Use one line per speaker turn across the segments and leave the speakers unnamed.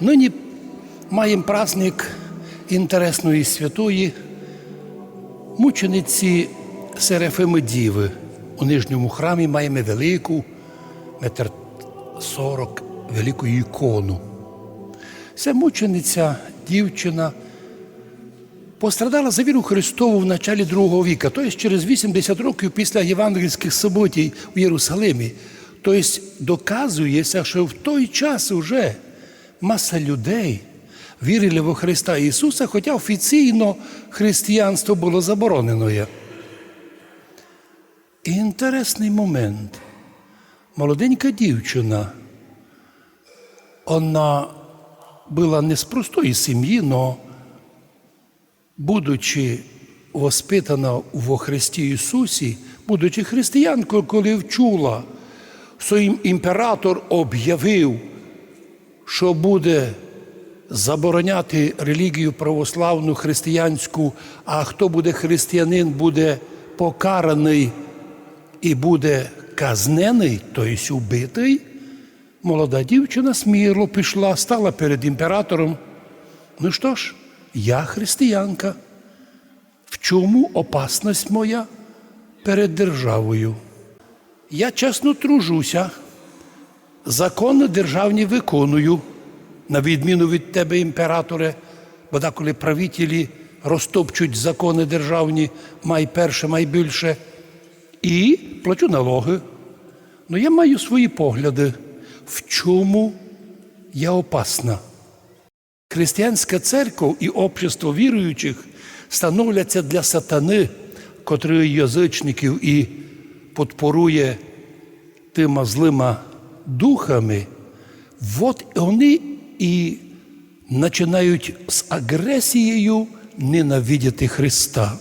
Нині маємо праздник інтересної святої мучениці Серафими Діви. У нижньому храмі маємо велику, метр сорок, велику ікону. Це мучениця, дівчина, пострадала за віру Христову в началі другого віка, тобто через 80 років після євангельських суботій у Єрусалимі. Тобто доказується, що в той час уже маса людей вірили во Христа Ісуса, хоча офіційно християнство було заборонене. І інтересний момент. Молоденька дівчина, вона була не з простої сім'ї, але будучи воспитана во Христі Ісусі, будучи християнкою, коли вчула, що імператор об'явив, що буде забороняти релігію православну християнську, а хто буде християнин, буде покараний і буде казнений, тобто убитий. Молода дівчина сміло пішла, стала перед імператором. Ну що ж, я християнка. В чому опасність моя перед державою? Я чесно тружуся, закони державні виконую, на відміну від тебе, імператоре, бо деколи правителі розтопчуть закони державні, май перше, май більше, і плачу налоги. Ну я маю свої погляди, в чому я опасна. Християнська церква і общество віруючих становляться для сатани, котрий язичників і подпорує тима злима духами, от вони і починають з агресією ненавидіти Христа.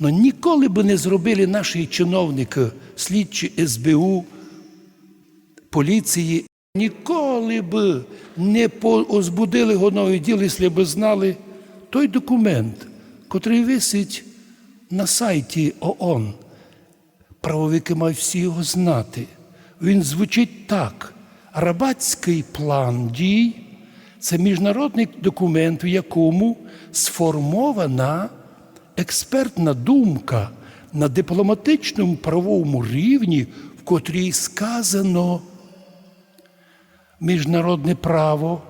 Но ніколи би не зробили наші чиновники, слідчі СБУ, поліції, ніколи б не озбудили гонові діл, якщо б знали той документ, котрий висить на сайті ООН. Правовики мають всі його знати. Він звучить так: Рабатський план дій це міжнародний документ, в якому сформована експертна думка на дипломатичному правовому рівні, в котрій сказано, міжнародне право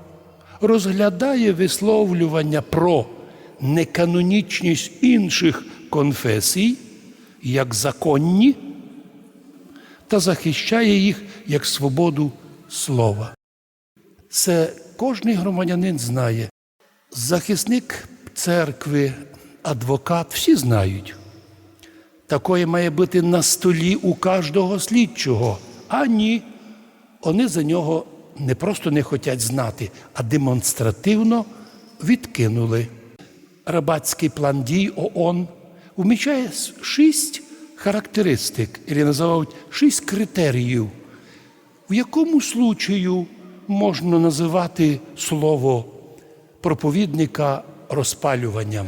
розглядає висловлювання про неканонічність інших конфесій як законні та захищає їх як свободу слова. Це кожний громадянин знає. Захисник церкви, адвокат, всі знають. Такое має бути на столі у кожного слідчого. А ні, вони за нього не просто не хочуть знати, а демонстративно відкинули. Рабатський план дій ООН вміщає шість характеристик, і називають шість критеріїв, в якому случаю можна називати слово проповідника розпалюванням.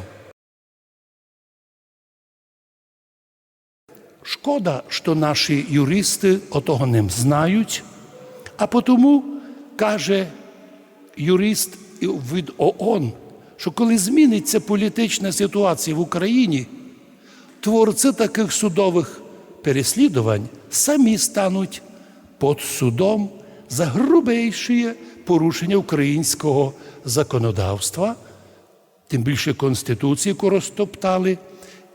Шкода, що наші юристи отого не знають, а тому каже юрист від ООН, що коли зміниться політична ситуація в Україні, творці таких судових переслідувань самі стануть під судом за грубейші порушення українського законодавства, тим більше Конституції, яку розтоптали,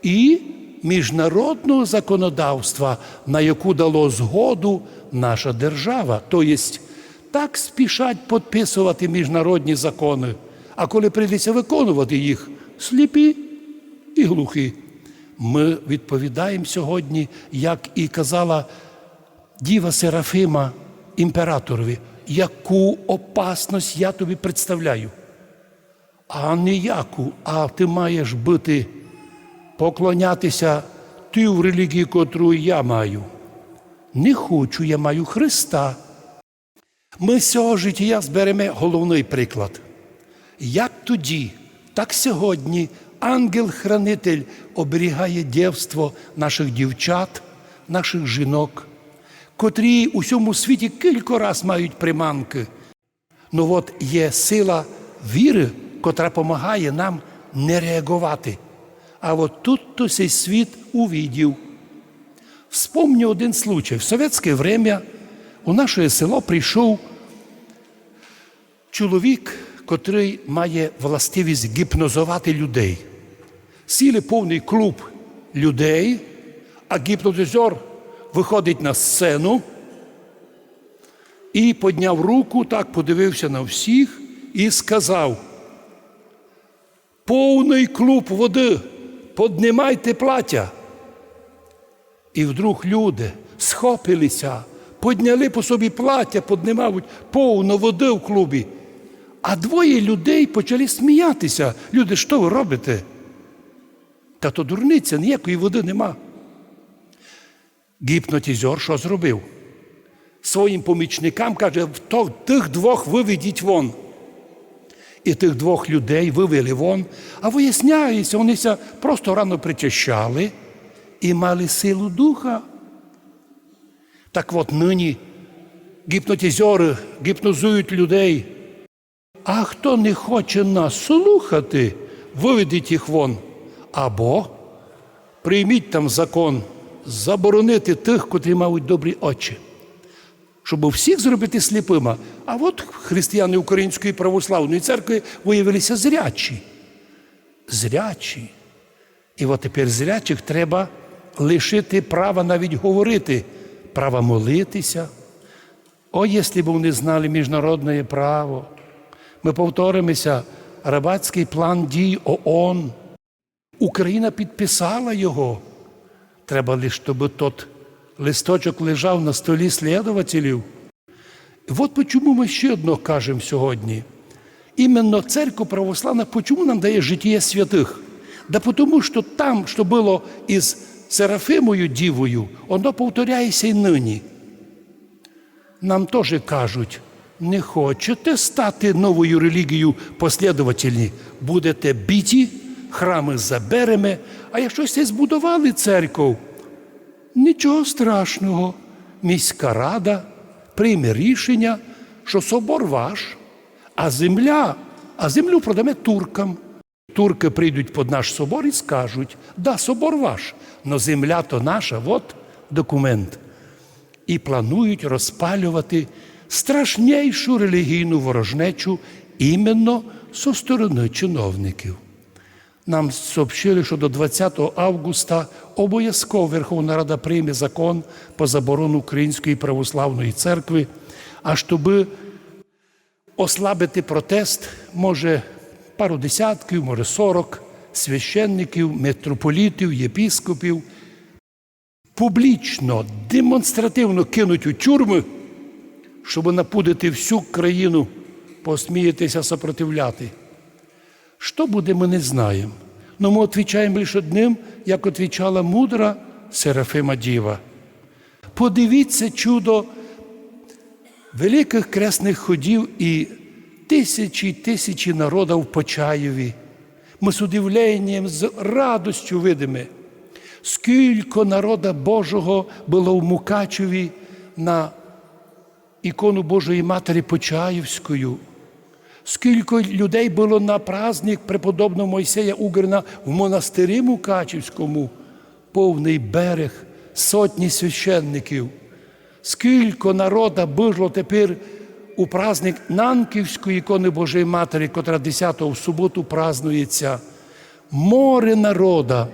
і міжнародного законодавства, на яку дало згоду наша держава. Тобто так спішать підписувати міжнародні закони, а коли прийдеться виконувати їх, сліпі і глухі. Ми відповідаємо сьогодні, як і казала Діва Серафима імператорові, яку опасність я тобі представляю. А не яку, а ти маєш бути, поклонятися ти в релігії, котру я маю. Не хочу, я маю Христа. Ми з цього життя зберемо головний приклад. Як тоді, так сьогодні ангел-хранитель оберігає дівство наших дівчат, наших жінок, котрі у всьому світі кілька раз мають приманки. Ну от є сила віри, котра допомагає нам не реагувати. А от тут то цей світ увидів. Вспомню один случай. В совєтське время у наше село прийшов чоловік, котрий має властивість гіпнозувати людей. Сіли повний клуб людей, а гіпнотизер виходить на сцену і підняв руку, так подивився на всіх і сказав: повний клуб води, піднімайте плаття. І вдруг люди схопилися, підняли по собі плаття, піднімають повно води в клубі. А двоє людей почали сміятися. Люди, що ви робите? Та то дурниця, ніякої води нема. Гіпнотизер що зробив? Своїм помічникам каже, «То- тих двох виведіть вон. І тих двох людей вивели вон, а виясняється, вони просто рано причащали і мали силу духа. Так от нині гіпнотизери гіпнозують людей. А хто не хоче нас слухати, виведіть їх вон. Або прийміть там закон заборонити тих, котрі мають добрі очі. Щоб всіх зробити сліпими. А от християни Української православної церкви виявилися зрячі. Зрячі. І от тепер зрячих треба лишити права навіть говорити, права молитися. О, якщо б вони знали міжнародне право. Ми повторимося, рабатський план дій ООН. Україна підписала його. Треба лише, щоб тот листочок лежав на столі слідувателів. От чому ми ще одно кажемо сьогодні. Іменно церква православна, чому нам дає життя святих? Да тому, що там, що було із Серафимою Дівою, воно повторяється і нині. Нам теж кажуть, не хочете стати новою релігією послідовательні, будете біті, храми заберемо, а якщо сте збудували церкву, нічого страшного. Міська рада прийме рішення, що собор ваш, а земля, а землю продаме туркам. Турки прийдуть під наш собор і скажуть, да, собор ваш, но земля то наша, от документ. І планують розпалювати страшнішу релігійну ворожнечу іменно зі сторони чиновників. Нам сообщили, що до 20 августа обов'язково Верховна Рада прийме закон по заборону Української православної церкви, а щоб ослабити протест, може пару десятків, може сорок священників, митрополітів, єпіскопів публічно, демонстративно кинуть у тюрми, щоб напудити всю країну, посміятися, сопротивляти. Що буде, ми не знаємо. Но ми відповідаємо лише одним, як відповідала мудра Серафима Діва. Подивіться чудо великих кресних ходів і тисячі й тисячі народів в Почаєві. Ми з удивленням, з радостю видимо, скільки народа Божого було в Мукачеві на ікону Божої Матері Почаївською. Скільки людей було на праздник преподобного Мойсея Угрина в монастирі Мукачівському, повний берег, сотні священників. Скільки народа було тепер у праздник Нанківської ікони Божої Матері, котра 10 в суботу празднується. Море народа,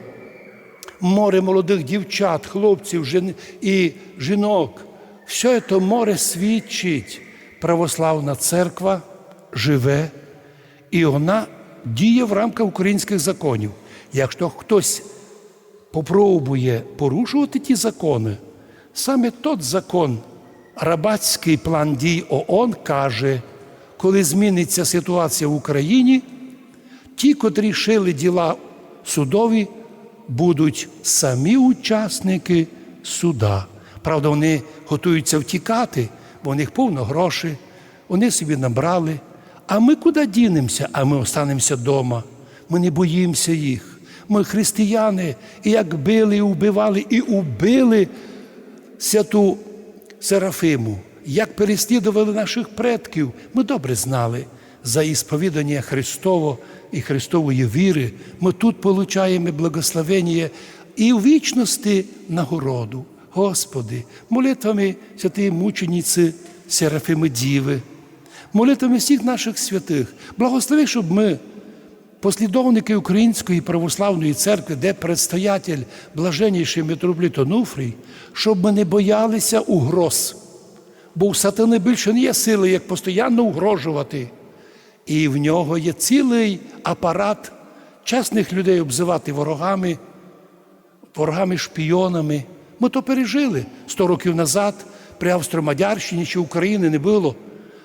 море молодих дівчат, хлопців жін- і жінок. Все це море свідчить. Православна церква живе, і вона діє в рамках українських законів. Якщо хтось попробує порушувати ті закони, саме тот закон, рабатський план дій ООН каже, коли зміниться ситуація в Україні, ті, котрі шили діла судові, будуть самі учасники суда. Правда, вони готуються втікати, бо у них повно грошей, вони собі набрали. А ми куди дінемося? А ми останемося вдома. Ми не боїмося їх. Ми християни, і як били, і вбивали, і убили святу Серафиму. як переслідували наших предків, ми добре знали. За ісповідання Христово і Христової віри ми тут получаємо благословення і в вічності нагороду. Господи, молитвами святої мучениці Серафими Діви, молитвами всіх наших святих, благослови, щоб ми послідовники Української православної церкви, де предстоятель блаженніший митрополит Онуфрій, щоб ми не боялися угроз. Бо у сатани більше не є сили, як постійно угрожувати. І в нього є цілий апарат чесних людей обзивати ворогами, ворогами-шпіонами. Ми то пережили сто років назад при Австро-Мадярщині чи України не було.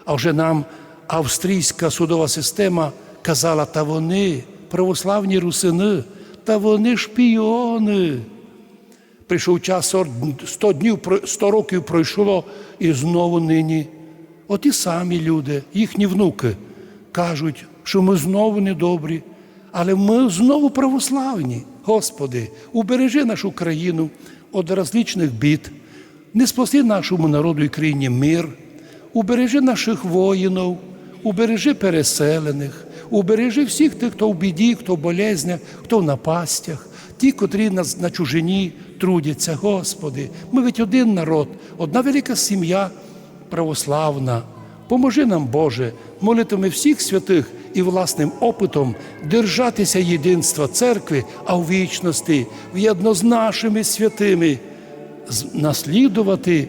А вже нам австрійська судова система казала, та вони православні русини, та вони шпіони. Прийшов час, 100 днів, 100 років пройшло, і знову нині. Оті самі люди, їхні внуки, кажуть, що ми знову недобрі, але ми знову православні. Господи, убережи нашу країну від розличних бід, не спаси нашому народу і країні мир, убережи наших воїнів, убережи переселених, убережи всіх тих, хто в біді, хто в болезнях, хто в напастях, ті, котрі на, на чужині трудяться, Господи. Ми ведь один народ, одна велика сім'я православна. Поможи нам, Боже, молитвами всіх святих і власним опитом держатися єдинства церкви, а в вічності, в'єдно з нашими святими, наслідувати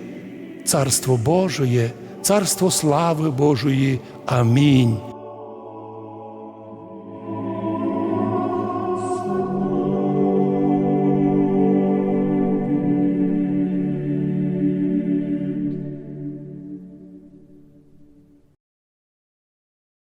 Царство Божоє, Царство слави Божої. Амінь.